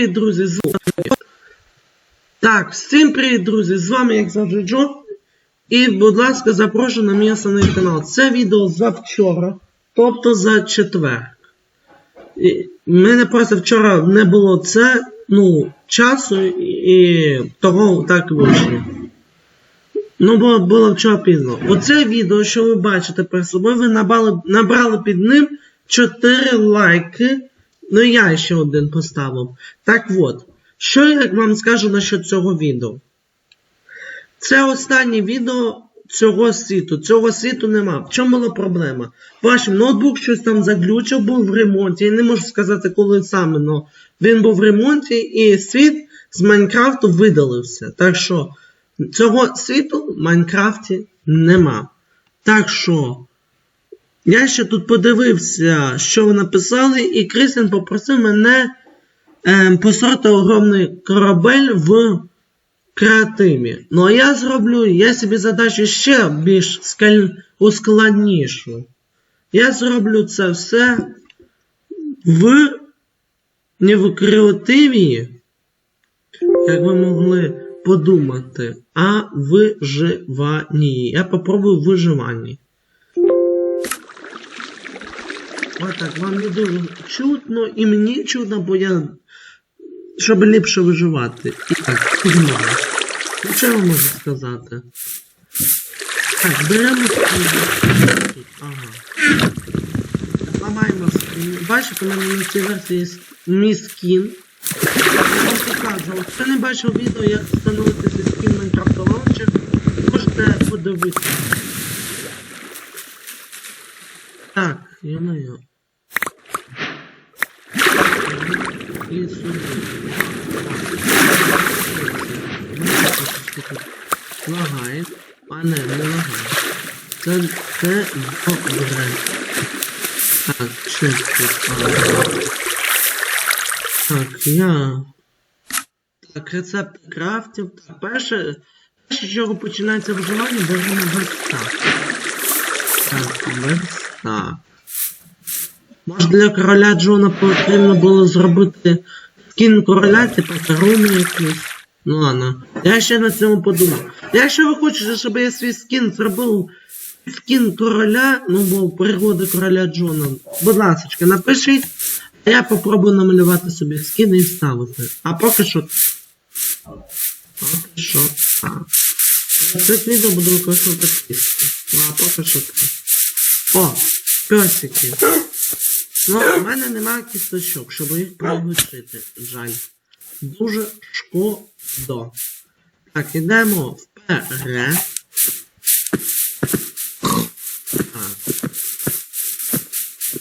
привіт, друзі! З вами. Так, всім привіт, друзі! З вами, як завжди, Джо. І, будь ласка, запрошую на мій основний канал. Це відео за вчора, тобто за четвер. І мене просто вчора не було це, ну, часу і того так вийшло. Ну, бо було вчора пізно. Оце відео, що ви бачите перед собою, ви набрали, набрали під ним 4 лайки. Ну і я ще один поставив. Так от, що я вам скажу насчет цього відео? Це останнє відео цього світу. Цього світу нема. В чому була проблема? Ваш ноутбук щось там заглючив, був в ремонті. Я не можу сказати, коли саме, але він був в ремонті і світ з Майнкрафту видалився. Так що цього світу в Майнкрафті нема. Так що. Я ще тут подивився, що ви написали, і Крістіан попросив мене е, построїти огромний корабель в креативі. Ну а я зроблю, я собі задачу ще більш скаль... ускладнішу. Я зроблю це все в не в креативі, як ви могли подумати, а в виживанні. Я попробую виживанні. Ось так, вам не дуже чутно і мені чутно, бо я. Щоб ліпше виживати. І так, погнали. Ну що я вам можу сказати? Так, беремо тут. Ага. Ламаємо скін. Бачите, у мене на цій версії мій скін. Я вам показував. Хто не бачив відео, як встановити скін Minecraft Launcher, можете подивитися. Так, я маю. І сюди. Лагає. А не, не лагає. Це, це добре. Так, тут? Так, я... Так, рецепт крафтів. Так, перше, перше, чого починається виживання, беремо верстак. Так, верстак. Може для короля Джона потрібно було зробити скін короля, типу корону якусь. Ну ладно. Я ще на цьому подумав. Якщо ви хочете, щоб я свій скін зробив скін короля, ну бо пригоди короля Джона, будь ласка, напишіть, а я попробую намалювати собі скін і вставити. А поки що. Поки що. так. Це відео буду використовувати. Ну а поки що так. О, песики. Ну, у мене немає кісточок, щоб їх приглушити. Жаль. Дуже шкода. Так, ідемо вперед.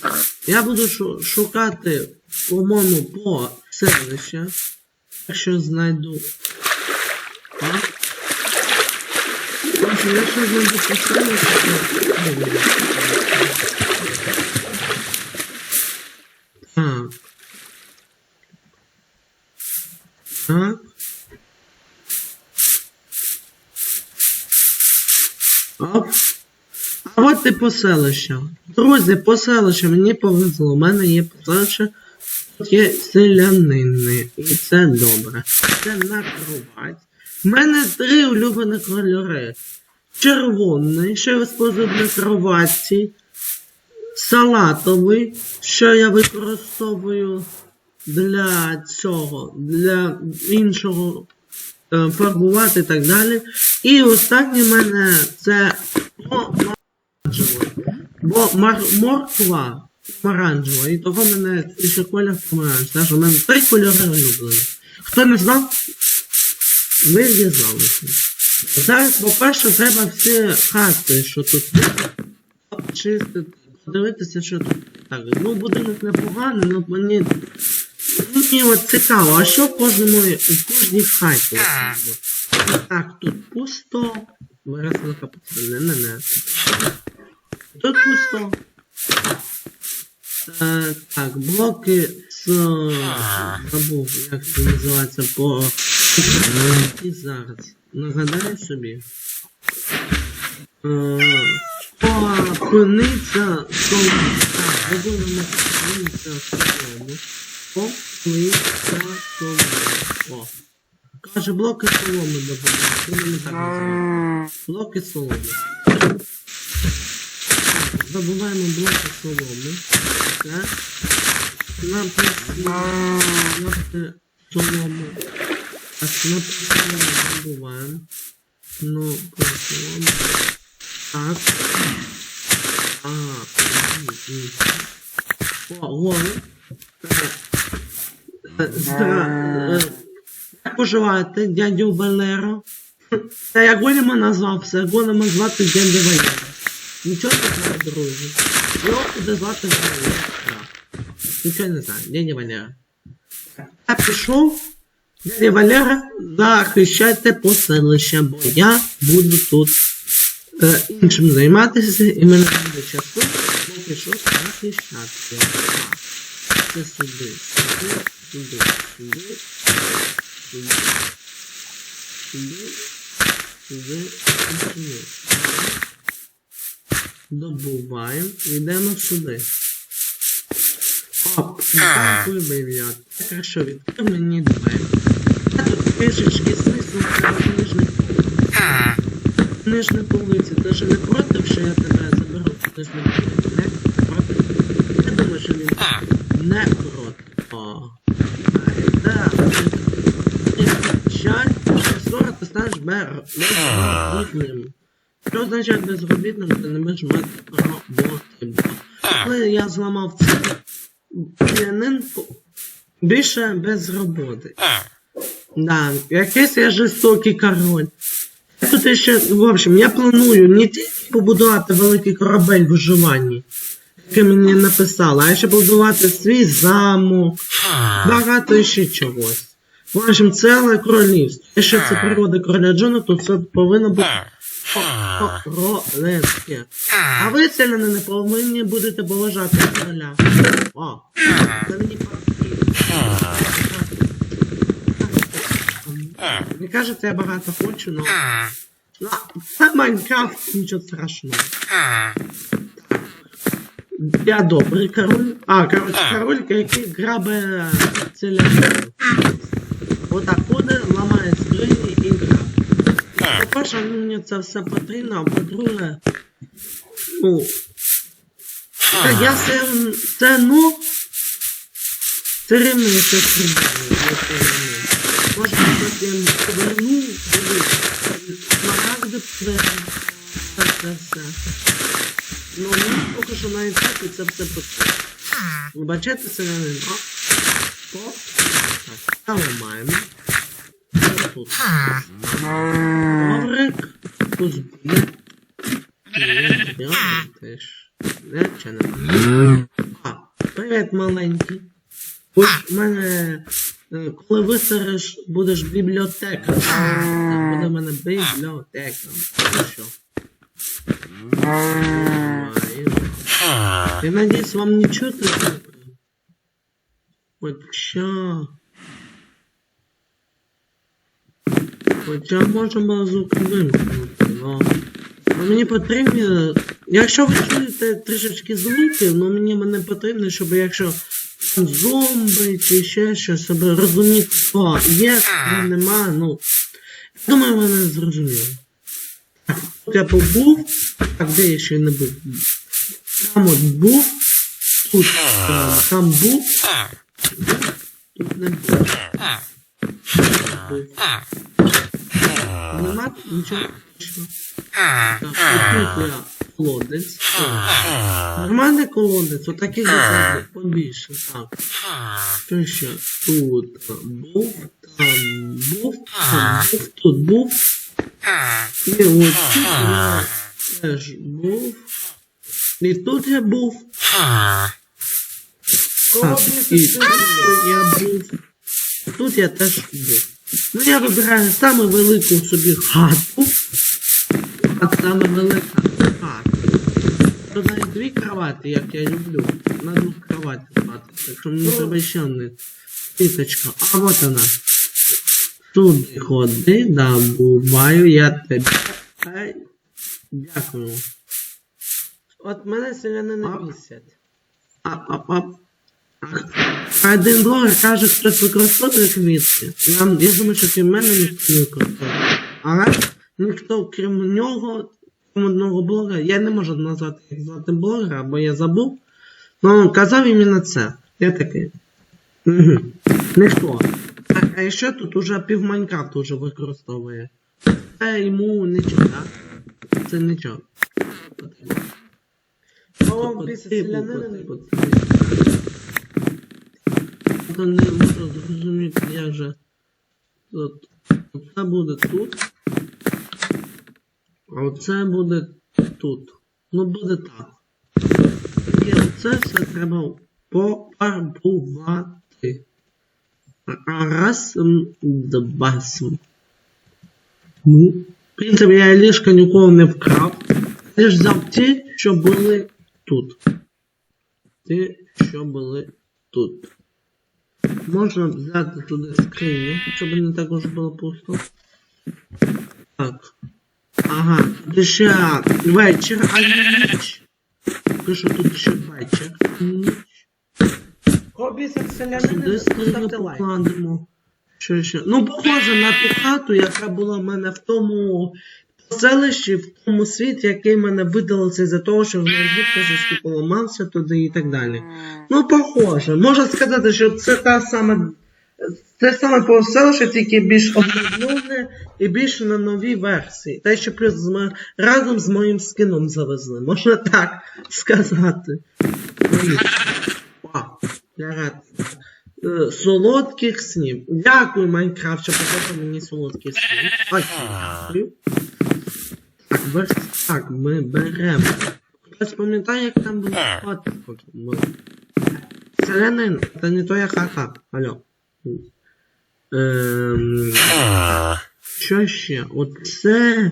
Так. Я буду шукати, по-моєму, по селища. Якщо знайду. Так. Якщо знайду по селища, то... Так. Так. Оп. А от і поселище. Друзі, поселище, мені повезло. У мене є поселище. Тут є селянини. І це добре. Це на кровать. У мене три улюблені кольори. Червоний, що я використовую для кроватці. Салатовий, що я використовую для цього, для іншого е, фарбувати і так далі. І останнє в мене це помаранчевий. Бо мар морква помаранчева, і того в мене ще колір. Так що в мене три кольори улюблені. Хто не знав, ви дізналися. Зараз, по-перше, треба всі хати, що тут є, подивитися, що тут. Так, ну будинок непоганий, але мені. Мені от цікаво, а що в кожному у кожній хаті? Так, тут пусто. Виросла капуцина, не не. Тут пусто. Е, так, блоки з. Забув, як це називається по. І зараз. Нагадаю собі. Е, Паниця солома. Так, будемо паниця солому. Соломи. О. Каже, блоки соломи називаємо. Блоки соломи. Так, Добуваємо блоки соломи. Так. Нам потрібно соломи. Так, ми соломи добуваємо. Ну, соломи. Так. А, м, м. О, голий. Е, Здра... е, Як поживаєте, дядю Валеро? Та як Голема назвався, Голема звати дядя Валера. Нічого не знаю, друзі. Його буде звати. Так. Нічого не знаю, дядя Валера. Я пішов, дядя Валера, захищайте поселище, бо я буду тут е, іншим займатися, і мене не буде часу, бо пішов захищати. Це сюди, сюди, сюди, сюди, сюди, сюди, сюди і сюди. Добуваємо і йдемо сюди. Оп, дякую, бейбят. Так, що відкрив мені двері. Я тут трішечки снизу книжних книжні полиці. Ти ж не проти, що я тебе заберу в книжні полиці? Не проти? Я думаю, що він не проти. О. Так. Жаль, що скоро ти станеш бер- безробітним. Що означає безробітним, ти не будеш мати роботи. Коли я зламав цей піанин, більше без роботи. Да, якийсь я жорстокий король. Тут ще, в общем, я планую не тільки побудувати великий корабель в виживанні, який мені написали, а ще побудувати свій замок, багато ще чогось. В общем, ціле королівство. Якщо це природа короля Джона, то це повинно бути королевське. А ви, селяни, повинні будете поважати короля. О, це мені Не кажете, я багато хочу, но... Ну, це Майнкрафт, нічого страшного. Я добрий король. А, короче, король, який грабе селянину. Отак ходить, ламає скрині і грабе. По-перше, мені це все потрібно, а по-друге, ну, це я це, це ну, це рівно це я. Може, потім поверну, смарагди поверну, це все все. Ну, мені поки що на етапі це все потрібно. Вибачайте, це не так, там ми маємо. Ось Тут. Коврик. Тут. Я теж. Не, чи не? А, привіт, маленький. Ось в мене, е, коли висереш, будеш бібліотекарем. Так, Буде в мене бібліотека. Ну що? Я надіюсь, вам не чути. Хоча... Хоча можемо звук вимкнути, но... но мені потрібно... Якщо ви чуєте трішечки звуків, но мені не потрібно, щоб якщо зомби чи ще щось, щоб розуміти, о, є, а нема, ну... Думаю, мене зрозуміло. Тут я побув, так де я ще не був. Там от був, тут, е, там був, тут не був. Нема нічого. Так, тут колодець. Нормальний колодець, отакий заклади побільше. Так. Що ще? Тут був, там був, там був, тут був. І от тут я теж був. І тут я був. Так, і тут я був. Тут я теж був. Ну я вибираю саме велику собі хату. А саме велика хата. Тут навіть дві кровати, як я люблю. На двох кровати спати. Так що мені треба ще не Квіточка. А вот вона. Туди ходи, да, буваю, я. Ай, Дякую. От мене селяни не місяць. Ап, ап, ап. А один блогер каже, хтось використовує квітки. Я, я думаю, що крім мене ніхто не використовує. Але ніхто, крім нього, крім одного блогера, я не можу назвати як звати блогера, бо я забув. Ну, казав іменно це. Я такий. Угу. Ніхто. А, а ще тут уже пів Майнкрафту вже використовує. Це йому нічого, так? Це нічого. О, після селянина. Я не зрозуміти, як же. От, це буде тут. А оце буде тут. Ну буде так. І оце все треба пофарбувати. Раз, два. Ну, в принципі, я ліжка ніколи не вкрав. Я ж взяв ті, що були тут. Ті, що були тут. Можна взяти туди скриню, щоб не також було пусто. Так. Ага, ще вечір, а не ніч. Пишу тут ще вечір, а не ніч. Сюди скриню лайк. покладемо. Що ще? Ну, похоже на ту хату, яка була в мене в тому селищі, в тому світі, який мене видалося за того, що в ноутбук трішечки поламався туди і так далі. Ну, похоже. Можна сказати, що це та саме. Це саме по селище, тільки більш обновлене і більш на новій версії. Та ще плюс з разом з моїм скином завезли. Можна так сказати. Е, Солодких снів. Дякую, Майнкрафт, що показав мені солодкі сни. Ай. Так, ми беремо. Хтось пам'ятає, як там було хата? Селянин, це не твоя хата. Алло. Ем... Що ще? Оце...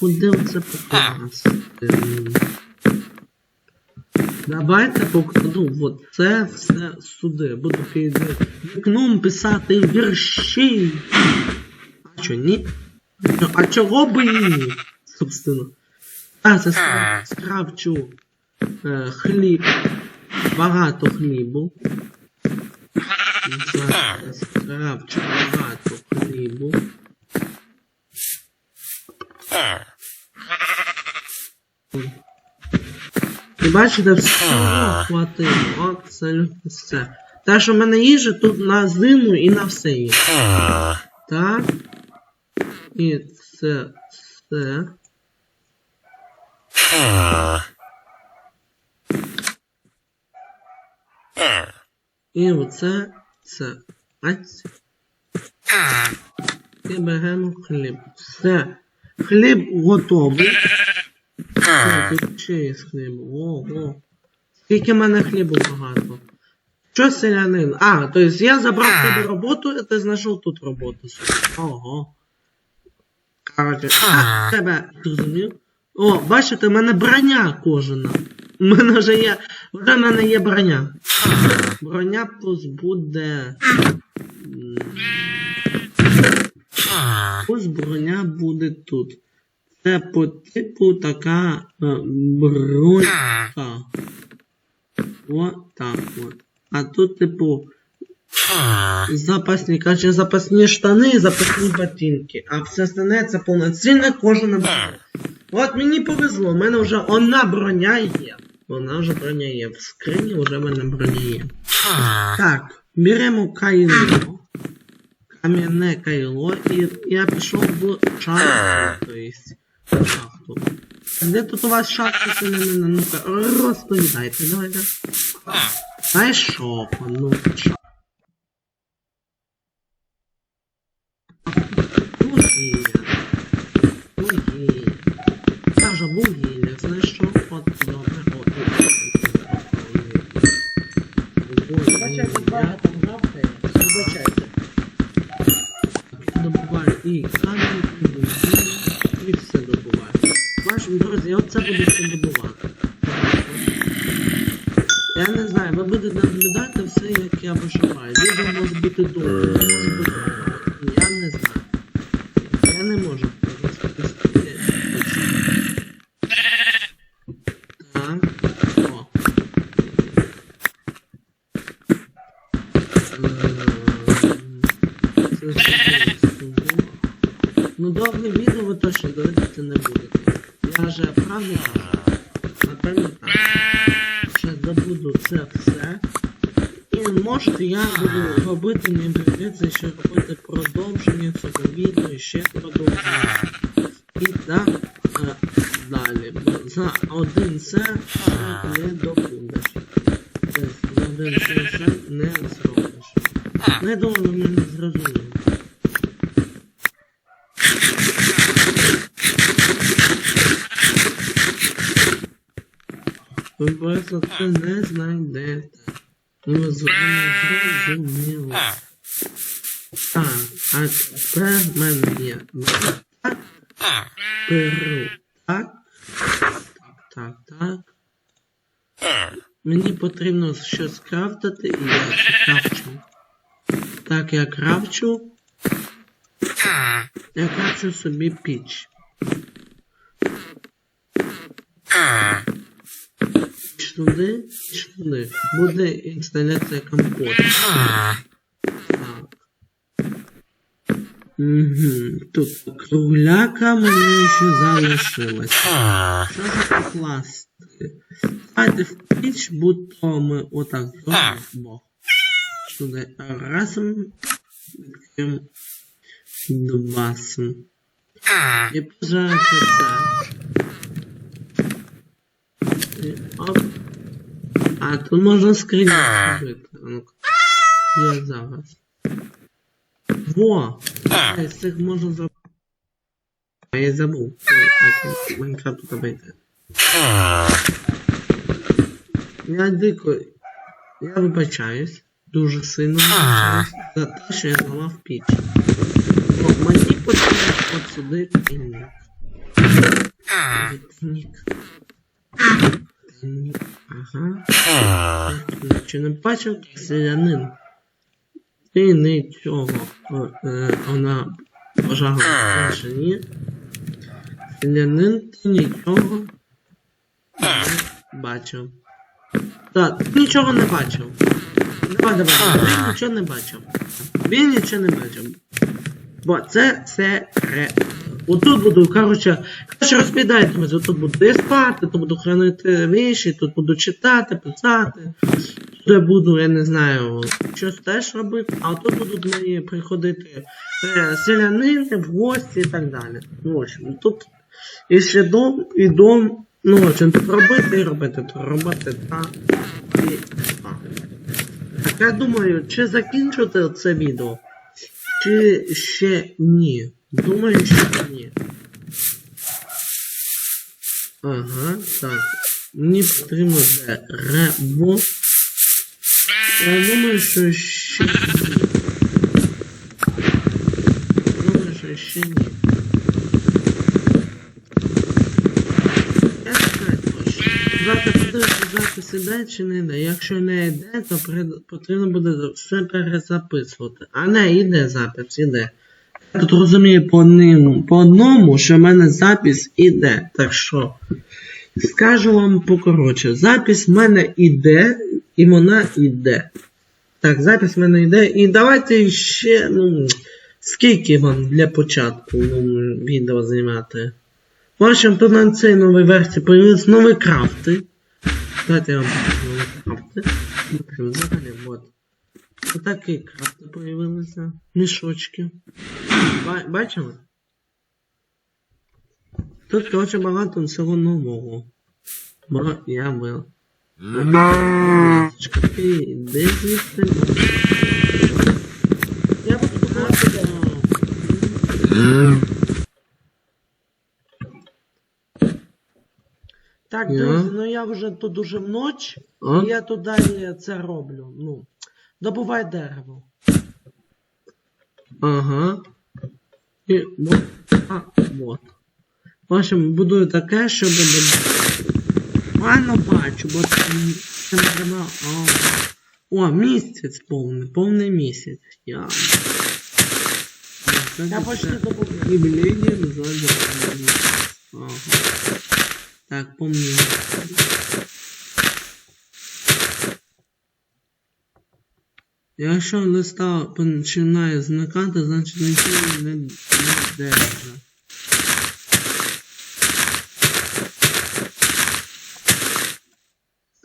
Куди оце покласти? Давайте покладу от це все сюди. Буду під вікном писати вірші. А що, ні? А чого би ні? Собственно. А, це скрав- скравчу е, хліб. Багато хлібу. Зараз Скравчу багато хлібу. І бачите, все хватило. Це все. Те, що в мене їжа тут на зиму і на все є. Так. І це все. І оце це. Аць. І беремо хліб. Все. Хліб готовий. О, тут ще є хліб. Ого. Скільки в мене хлібу багато. Що селянин? А, то есть я забрав тебе роботу, і ти знайшов тут роботу. Ого. Короче, тебе зрозумів? О, бачите, в мене броня кожана. У мене вже є. Вже в мене є броня. Броня плюс буде. Ось броня буде тут. Це по типу така е, бронька. От так от. А тут, типу, запасні, короче, запасні штани і запасні ботинки. А все остальне це повноцінна кожана броня. От мені повезло, в мене вже одна броня є. Вона вже броня є. В скрині вже в мене броня є. Так, беремо кайло. Кам'яне кайло, і я пішов в шахту, то есть, в шахту. Де тут у вас шахта, це не мене, ну-ка, розповідайте, давайте. Знайшов, ну, що? Вугілля. Вугілля. Каже, вугілля, знайшов, от, добре, Вибачайте, добуваю і камінь, і вугілля, і все добуваю. Бачимо, друзі, я оце буду все добувати. Я не знаю, ви будете наблюдати все, як я виживаю. Відео може бути довго, може бути довго. Я не знаю. Я не можу розповісти. Так. О. скажу. Ну довге відео ви точно дивитися не будете. Я же правильно кажу? Напевно так. Ще забуду це все. І можете я буду робити, не прийдеться ще робити продовження цього відео ще продовження. І так е, далі. За один це не добудеш. За один це не зробиш. Я думаю, мене зрозуміли. Ви просто це не знайдете. І ви з- ви не. Так, а тепер в мене є. Так, беру. Так. Так, так, так. Мені потрібно щось крафтити, і я це крафчу. Так, я крафчу. Я крафчу собі піч. Сюди, сюди. Буде інсталяція компоту. Так. Угу. Тут кругляка мене ще залишилась. Що ж покласти? Давайте в піч, будто ми отак зробимо. Сюди разом відкриємо дубасом. І пожарити так. І оп. А, тут можна скриню зробити. Ну-ка. Я зараз. Во! Я з цих можна зробити. А я забув. Ой, так, Майнкрафт тут обійде. Я дико. Я вибачаюсь. Дуже сильно вибачаюсь за те, що я зламав піч. О, мені потрібно от сюди тінник. Тінник. Ага. Чи не бачив селянин? Ти нічого. Е, Вона пожарила більше ні. Селянин, ти нічого не бачив. Так, ти нічого не бачив. Давай, давай, він нічого не бачив. Він нічого не бачив. Бо це секрет. Отут буду, коротше, коротше розповідайте, тут буду я спати, тут буду хранити віші, тут буду читати, писати. Тут я буду, я не знаю, щось теж робити, а тут будуть мені приходити е, селянини в гості і так далі. Ну, в общем, тут і ще дом, і дом, ну, в общем, тут робити і робити, тут робити та і та. Так я думаю, чи закінчити це відео, чи ще ні. Думаю, що ні. Ага, так. Мені потрібно де ребо. Я думаю, що ще ні. Думаю, що ще ні. Я знаю точно. Завтра подивитися запис іде чи не йде. Якщо не йде, то потрібно буде все перезаписувати. А не, йде запис, іде. Я тут розумію по, одному, по одному, що в мене запис іде. Так що, скажу вам покоротше, запис в мене іде, і вона іде. Так, запис в мене йде. І давайте ще, ну, скільки вам для початку ну, відео знімати. В общем, тут на цій новій версії появились нові крафти. Давайте я вам покажу нові крафти. В общем, взагалі, вот. Отакі крафти появилися. Мішочки. Ба- Бачили? Тут, коротше, багато всього нового. Бо я вил. Іди звідси. Я буду показувати. Так, друзі, ну я вже тут уже ніч, А? і я далі це роблю. Ну, добувай дерево. Ага. І вот. А, вот. В общем, будую таке, щоб Погано бачу, бо це не треба. О, о, місяць повний, повний місяць. Я. Я почти добув. Явление называется Ага. Так, помню. Якщо листа починає зникати, значить нічого не, не держить.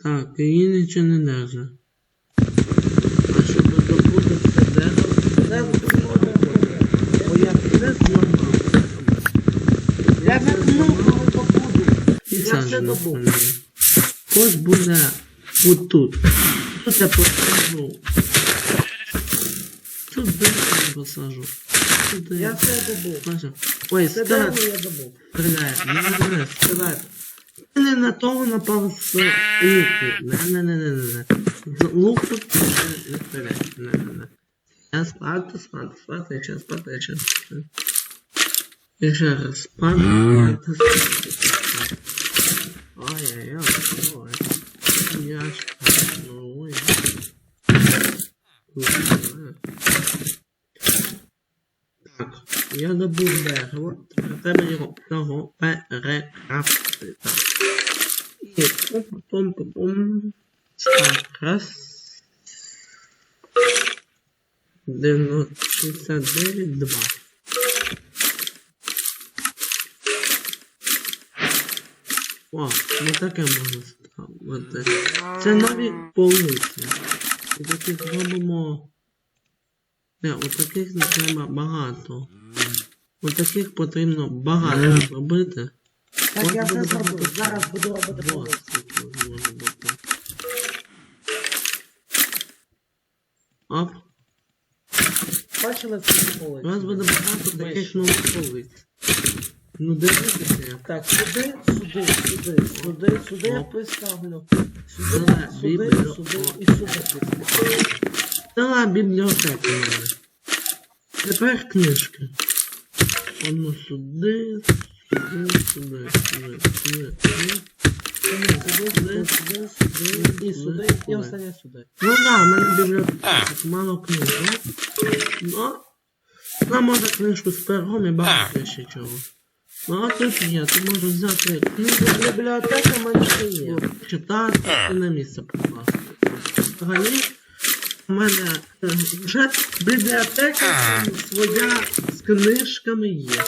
Так, її нічого не держить. А щоб добути це дерево, Це Бо я не зламав. Я не коли побуду. і Я все фоні. Ось буде отут. Тут я посажу. Тут я посажу. Тут Я я все добув. Ой, Це дерево я добув. стріляй, не стріляй, стріляй. Не на того напав з луку. Не, не, не, не, не, не. З луку ти не, не стріляй. Не, не, не. Я спати, спати, спати, я час, спати, я час. І ще раз спати, спати, спати. Ой-ой-ой, ой. Я ж ну, ой. Так, я добув дерево, тепер треба його того перекрафтити. І пум-пум-пум. Так, раз. 69, 2. О, ну таке можна ставити. Це нові полиці. І таких зробимо. Не, отаких не треба багато. Отаких потрібно багато зробити. Так, От я все багато. Зараз буду робити бути. Оп. Бачили це полиці? У нас буде багато таких нових полиць. Ну дивіться. Так, сюди, сюди, сюди, сюди, сюди я поставлю. Сюди, сюди, бібліо- сюди і сюди. Та бібліотека. Тепер книжки. Одну сюди, сюди, сюди, сюди, сюди, сюди. Сюди, сюди, сюди, сюди, і сюди, і останнє сюди. Ну да, в мене бібліотека, мало книжок. Ну, нам може книжку з пергом і багато ще чого. Ну а тут є, ти можеш взяти книгу, Бібліотека в мене ще є. читати і на місце покласти. Взагалі, у мене е, вже бібліотека своя з книжками є.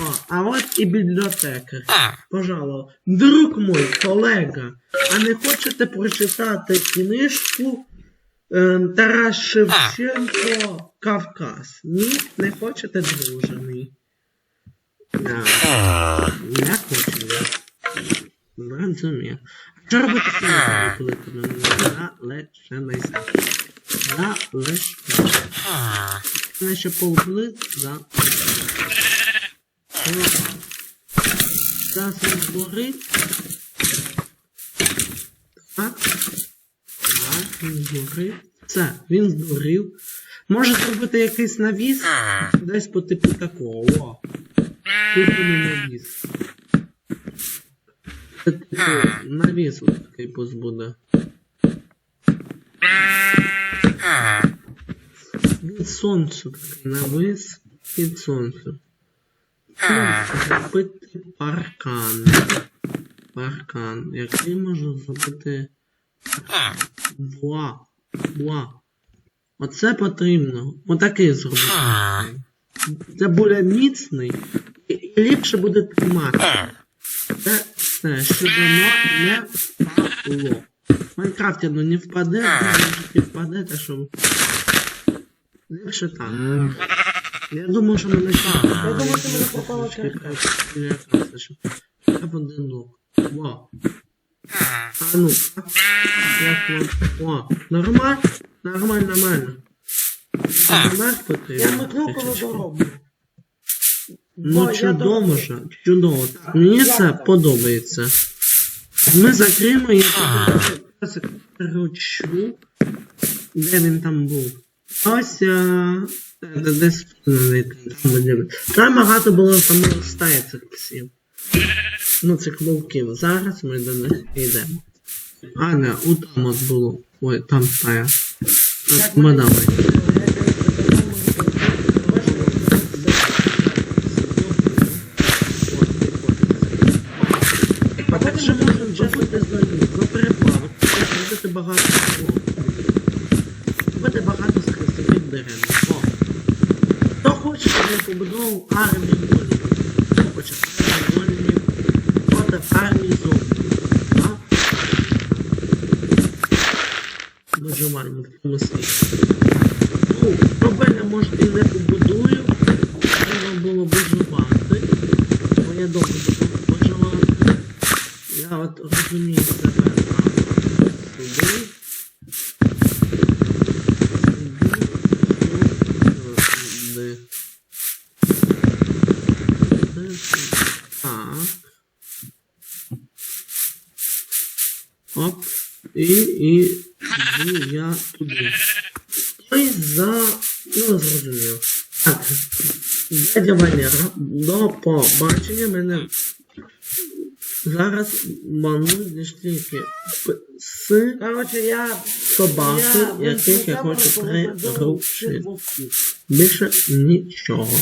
О, а от і бібліотека. Пожалуй, друг мой, колега, а не хочете прочитати книжку е, Тарас Шевченко Кавказ? Ні, не хочете, друже мій? Да. Не хочу я. Зрозумів. Що робити з цим, коли ти мене залишилися? Залишилися. Мене ще повбли, да. Ну, Зараз він згорить. Так. Так, він згорить. Все, він згорів. Може зробити якийсь навіс? Десь по типу такого. Буде навіс. Це типу навіс ось такий пусть буде. Від сонцю такий навіс від сонцю. Зробити паркан. Паркан. Який можу зробити. Буа. Буа. Оце потрібно. Отакий зробити. Це буде міцний і, ліпше буде тримати. Це все, щоб воно не впало. В Майнкрафті воно не впаде, і впаде, та що. Ліпше так. Я думаю, що мене Я думаю, що мене пропала карта. Я один лук. Во. А ну. Як вам? О, нормально? Нормально, нормально. Я метну, коли дороблю. Ну Бо чудово ж, чудово. Мені це подобається. Ми закриємо і кручу. Де він там був? Ось десь е, там буде. Там багато було там стає цих псів. Ну, цих вовків. Зараз ми до них йдемо. А, не, у там от було. Ой, там стає. От, ми давай. А так що можна зробити за за переплав? Робити багато. Робити багато не побудував армію голів. Початково голів проти армії зомбі. Так? Виживання в такому світі. Ну, проблема, може, і не побудую. Треба було виживати. Бо я довго буду виживати. Я от розумію себе так. Сюди. Сюди. Сюди. Сюди. Так. Оп. І, і, і я туди. Ой, за... Ну, зрозумів. Так. Дядя Валера, до побачення мене зараз мануть тільки з Короче, я... собаки, я яких я хочу приручити. Більше нічого.